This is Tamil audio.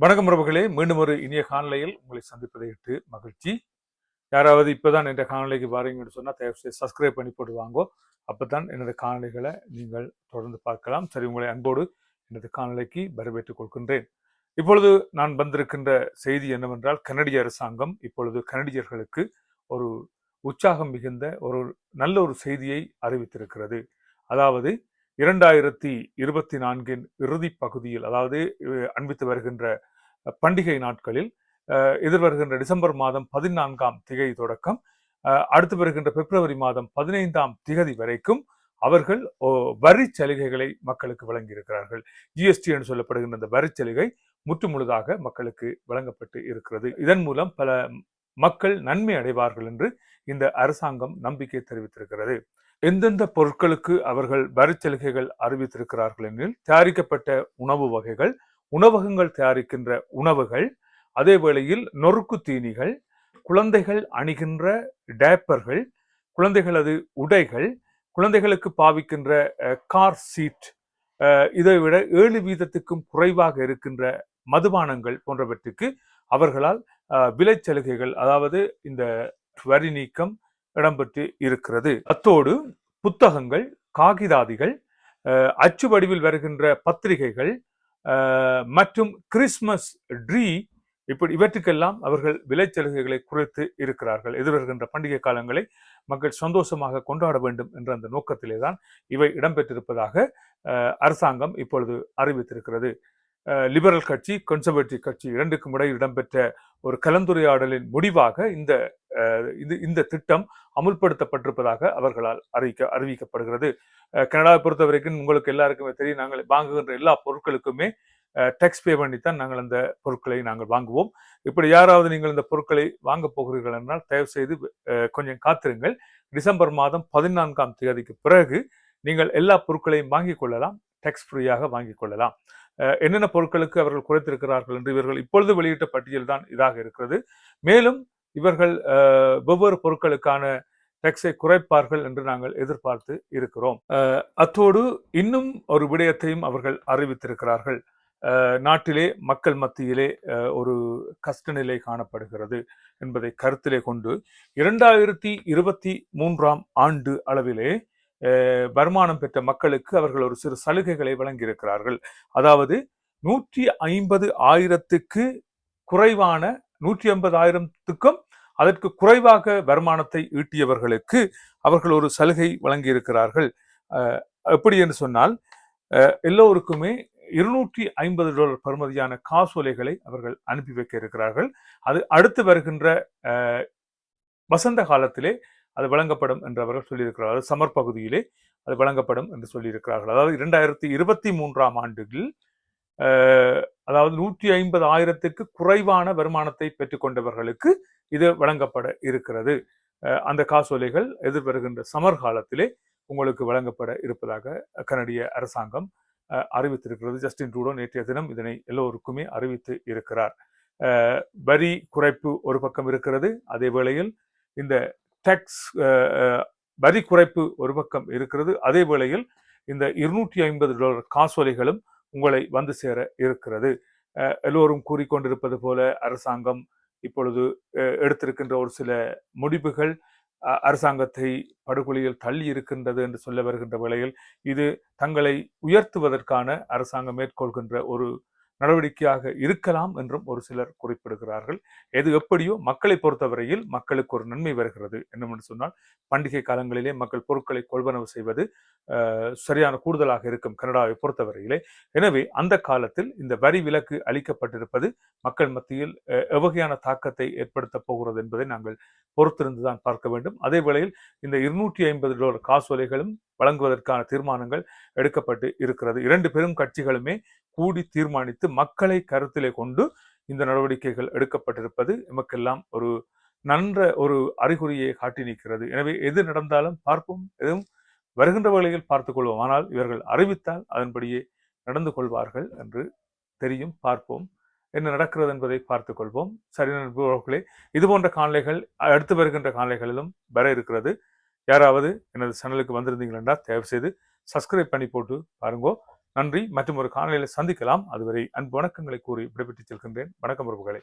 வணக்கம் உறவுகளே. மீண்டும் ஒரு இனிய காணொலியில் உங்களை சந்திப்பதை இட்டு மகிழ்ச்சி. யாராவது இப்போதான் என்ற காணொலிக்கு வாரீங்கன்னு சொன்னால் தயவு செய்து சப்ஸ்கிரைப் பண்ணி போடுவாங்கோ அப்போ தான் எனது காணொலிகளை நீங்கள் தொடர்ந்து பார்க்கலாம். சரி உங்களை அன்போடு எனது காணொலிக்கு வரவேற்றுக் கொள்கின்றேன். இப்பொழுது நான் வந்திருக்கின்ற செய்தி என்னவென்றால் கனடிய அரசாங்கம் இப்பொழுது கனடியர்களுக்கு ஒரு உற்சாகம் மிகுந்த ஒரு நல்ல ஒரு செய்தியை அறிவித்திருக்கிறது. அதாவது இரண்டாயிரத்தி இருபத்தி நான்கின் இறுதி பகுதியில் அதாவது அன்பித்து வருகின்ற பண்டிகை நாட்களில் எதிர்வருகின்ற டிசம்பர் மாதம் பதினான்காம் திகதி தொடக்கம் அடுத்து வருகின்ற பிப்ரவரி மாதம் பதினைந்தாம் திகதி வரைக்கும் அவர்கள் ஓ, வரி சலுகைகளை மக்களுக்கு வழங்கியிருக்கிறார்கள். ஜிஎஸ்டி என்று சொல்லப்படுகின்ற இந்த வரி சலுகை முற்றுமுழுதாக மக்களுக்கு வழங்கப்பட்டு இருக்கிறது. இதன் மூலம் பல மக்கள் நன்மை அடைவார்கள் என்று இந்த அரசாங்கம் நம்பிக்கை தெரிவித்திருக்கிறது. எந்தெந்த பொருட்களுக்கு அவர்கள் வரிச்சலுகைகள் அறிவித்திருக்கிறார்கள் எனில் தயாரிக்கப்பட்ட உணவு வகைகள் உணவகங்கள் தயாரிக்கின்ற உணவுகள் அதே வேளையில் நொறுக்கு தீனிகள் குழந்தைகள் அணிகின்ற டேப்பர்கள் குழந்தைகளது உடைகள் குழந்தைகளுக்கு பாவிக்கின்ற கார் சீட் இதை விட ஏழு வீதத்துக்கும் குறைவாக இருக்கின்ற மதுபானங்கள் போன்றவற்றுக்கு அவர்களால் விலை சலுகைகள் அதாவது இந்த வரி நீக்கம் இடம்பெற்று இருக்கிறது. அத்தோடு புத்தகங்கள் காகிதாதிகள் அச்சு வடிவில் வருகின்ற பத்திரிகைகள் மற்றும் கிறிஸ்மஸ் ட்ரீ இப்படி இவற்றுக்கெல்லாம் அவர்கள் விலைச்சலுகைகளை குறைத்து இருக்கிறார்கள். எதிர்வருகின்ற பண்டிகை காலங்களை மக்கள் சந்தோஷமாக கொண்டாட வேண்டும் என்ற அந்த நோக்கத்திலே தான் இவை இடம்பெற்றிருப்பதாக அரசாங்கம் இப்பொழுது அறிவித்திருக்கிறது. லிபரல் கட்சி கன்சர்வேட்டிவ் கட்சி இரண்டுக்கும் இடையில் இடம்பெற்ற ஒரு கலந்துரையாடலின் முடிவாக இந்த இது இந்த திட்டம் அமுல்படுத்தப்பட்டிருப்பதாக அவர்களால் அறிவிக்க அறிவிக்கப்படுகிறது. கனடாவை பொறுத்த வரைக்கும் உங்களுக்கு எல்லாருக்குமே தெரியும் நாங்கள் வாங்குகின்ற எல்லா பொருட்களுக்குமே டேக்ஸ் பே பண்ணித்தான் நாங்கள் அந்த பொருட்களை நாங்கள் வாங்குவோம். இப்படி யாராவது நீங்கள் இந்த பொருட்களை வாங்க போகிறீர்கள் என்றால் தயவு செய்து கொஞ்சம் காத்திருங்கள். டிசம்பர் மாதம் பதினான்காம் தேதிக்கு பிறகு நீங்கள் எல்லா பொருட்களையும் வாங்கிக் கொள்ளலாம் டேக்ஸ் ஃப்ரீயாக வாங்கிக் கொள்ளலாம். என்னென்ன பொருட்களுக்கு அவர்கள் குறைத்திருக்கிறார்கள் என்று இவர்கள் இப்பொழுது வெளியிட்ட பட்டியல் தான் இதாக இருக்கிறது. மேலும் இவர்கள் வெவ்வேறு பொருட்களுக்கான டேக்ஸை குறைப்பார்கள் என்று நாங்கள் எதிர்பார்த்து இருக்கிறோம். அஹ், அத்தோடு இன்னும் ஒரு விடயத்தையும் அவர்கள் அறிவித்திருக்கிறார்கள். நாட்டிலே மக்கள் மத்தியிலே ஒரு கஷ்டநிலை காணப்படுகிறது என்பதை கருத்திலே கொண்டு இரண்டாயிரத்தி இருபத்தி மூன்றாம் ஆண்டு அளவிலே வருமானம் பெற்ற மக்களுக்கு அவர்கள் ஒரு சிறு சலுகைகளை வழங்கியிருக்கிறார்கள். அதாவது நூற்றி ஐம்பது ஆயிரத்துக்கு குறைவான நூற்றி ஐம்பது ஆயிரத்துக்கும் அதற்கு குறைவாக வருமானத்தை ஈட்டியவர்களுக்கு அவர்கள் ஒரு சலுகை வழங்கியிருக்கிறார்கள். எப்படி என்று சொன்னால் எல்லோருக்குமே இருநூற்றி ஐம்பது டாலர் பருமதியான காசோலைகளை அவர்கள் அனுப்பி வைக்க இருக்கிறார்கள். அது அடுத்து வருகின்ற வசந்த காலத்திலே அது வழங்கப்படும் என்று அவர்கள் சொல்லியிருக்கிறார்கள். சமர் பகுதியிலே அது வழங்கப்படும் என்று சொல்லியிருக்கிறார்கள். அதாவது இரண்டாயிரத்தி இருபத்தி மூன்றாம் ஆண்டில் அதாவது நூற்றி ஐம்பது ஆயிரத்திற்கு குறைவான வருமானத்தை பெற்றுக்கொண்டவர்களுக்கு இது வழங்கப்பட இருக்கிறது. அந்த காசோலைகள் எதிர்வருகின்ற சமர் காலத்திலே உங்களுக்கு வழங்கப்பட இருப்பதாக கனடிய அரசாங்கம் அறிவித்திருக்கிறது. ஜஸ்டின் ட்ரூடோ நேற்றைய தினம் இதனை எல்லோருக்குமே அறிவித்து இருக்கிறார். வரி குறைப்பு ஒரு பக்கம் இருக்கிறது. அதே வேளையில் இந்த டேக்ஸ் வரி குறைப்பு ஒரு பக்கம் இருக்கிறது. அதே வேளையில் இந்த இருநூற்றி ஐம்பது டாலர் காசோலைகளும் உங்களை வந்து சேர இருக்கிறது. எல்லோரும் கூறிக்கொண்டிருப்பது போல அரசாங்கம் இப்பொழுது எடுத்திருக்கின்ற ஒரு சில முடிவுகள் அரசாங்கத்தை படுகொலியில் தள்ளி இருக்கின்றது என்று சொல்ல வருகின்ற வேளையில் இது தங்களை உயர்த்துவதற்கான அரசாங்கம் மேற்கொள்கின்ற ஒரு நடவடிக்கையாக இருக்கலாம் என்றும் ஒரு சிலர் குறிப்பிடுகிறார்கள். எது எப்படியோ மக்களை பொறுத்தவரையில் மக்களுக்கு ஒரு நன்மை வருகிறது என்னவென்று சொன்னால் பண்டிகை காலங்களிலே மக்கள் பொருட்களை கொள்வனவு செய்வது சரியான கூடுதலாக இருக்கும் கனடாவை பொறுத்தவரையிலே. எனவே அந்த காலத்தில் இந்த வரி விலக்கு அளிக்கப்பட்டிருப்பது மக்கள் மத்தியில் எவ்வகையான தாக்கத்தை ஏற்படுத்தப் போகிறது என்பதை நாங்கள் பொறுத்திருந்துதான் பார்க்க வேண்டும். அதே வேளையில் இந்த இருநூற்றி ஐம்பது டாலர் காசோலைகளும் வழங்குவதற்கான தீர்மானங்கள் எடுக்கப்பட்டு இருக்கிறது. இரண்டு பெரும் கட்சிகளுமே கூடி தீர்மானித்து மக்களை கருத்திலே கொண்டு இந்த நடவடிக்கைகள் எடுக்கப்பட்டிருப்பது எமக்கெல்லாம் ஒரு நன்ற ஒரு அறிகுறியை காட்டி நிற்கிறது. எனவே எது நடந்தாலும் பார்ப்போம். எதுவும் வருகின்ற வேளையில் பார்த்துக் கொள்வோம். ஆனால் இவர்கள் அறிவித்தால் அதன்படியே நடந்து கொள்வார்கள் என்று தெரியும். பார்ப்போம். என்ன நடக்கிறது என்பதை பார்த்துக் கொள்வோம். சரி நண்பர்களே இது போன்ற காணொளிகள் அடுத்து வருகின்ற காணலைகளிலும் வர இருக்கிறது. யாராவது எனது சேனலுக்கு வந்திருந்தீங்களா தயவு செய்து சப்ஸ்கிரைப் பண்ணி போட்டு பாருங்கோ. நன்றி. மற்றும் ஒரு காணொலியில் சந்திக்கலாம். அதுவரை அன்பு வணக்கங்களை கூறி விடைபெற்றுச் செல்கின்றேன். வணக்கம் உறவுகளை.